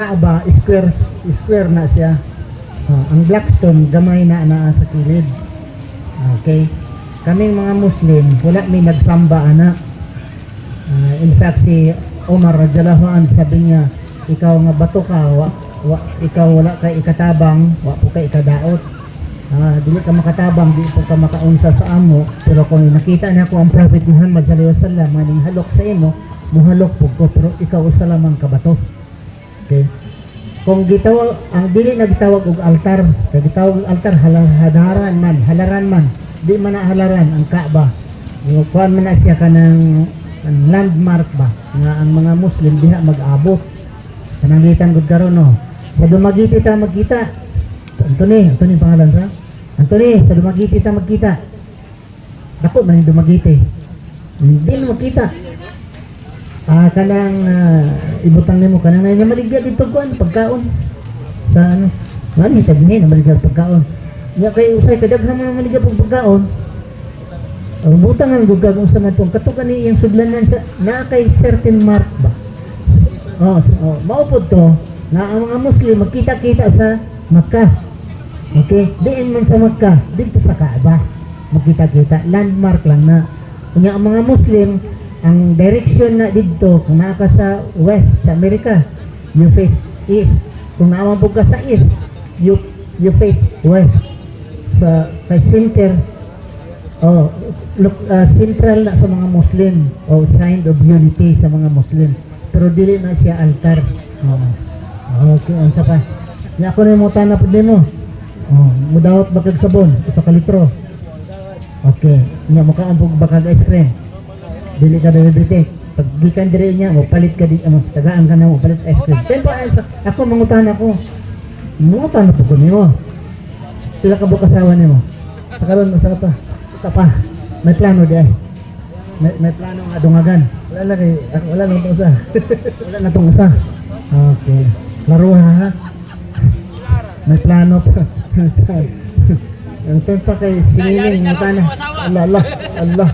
Kaaba, square, square na siya. Ah, ang Blackstone, gamay na na sa kilid. Okay. Kaming mga Muslim, wala may nagsamba ana. Ah, in fact, si Omar radiyallahu an sabi niya, ikaw nga bato ka, wa, wa, ikaw wala kay ikatabang, wa po kay ikadaot. Ah, dili ka makatabang, di po ka makaunsa sa amo. Pero kung nakita na ko ang Prophet Muhammad sallallahu alaihi wasallam, maning halok sa imo, muhalok po ko, pero ikaw usa lamang kabato. Okay. Kung gitawag ang dili nagtawag og altar, kay gitawag og altar halar, halaran man, halaran man. Di man na halaran ang Kaaba. Yung kuan man na siya kanang ang landmark ba nga ang mga Muslim diha mag-abot. Kanangitan gud karon no. Sa dumagiti ta magkita. Anthony, Anthony pangalan sa? Anthony, sa dumagiti ta magkita. Dako man dumagiti. Hindi na magkita. Ah, kanang uh, ibutang nimo kanang na maligya dito kuan pagkaon. Sa ano? Ngani sa dinhi na maligya pagkaon. Ya kay usay kadaghan mga maligya pag pagkaon. Ang butang ang gugag unsa man tong katukan ni yung sudlanan sa na kay certain mark ba. Oh, oh maupod to na ang mga Muslim magkita-kita sa Makkah. Okay, diin man sa Makkah, dito sa Kaaba. Magkita-kita, landmark lang na. Kunya ang mga Muslim, ang direction na dito, kung naa sa west, sa Amerika, you face east. Kung naamabog ka sa east, you, you face west. Sa, sa center, oh, look, uh, central na sa mga Muslim, o sign of unity sa mga Muslim. Pero dili na siya altar. Oh. Okay, ang pa. Nga ako na yung tanap din mo. Oh, mudawat bakag sabon, ito ka litro. Okay, nga mukha ang bakag ice cream dili ka delivery pag gikan dire niya mo palit ka di ano tagaan ka na mo palit ice cream tempo ay ako mangutan ako. Mangutan ako ko nimo sila ka bukas asawa nimo sa karon sa pa. Sa pa. May plano di ay. May, may plano nga dungagan. Wala na kay ako wala na tong usa wala na tong usa okay. Laro ha? May plano pa. Ang tempa kay siniling nga tanah Allah Allah. Allah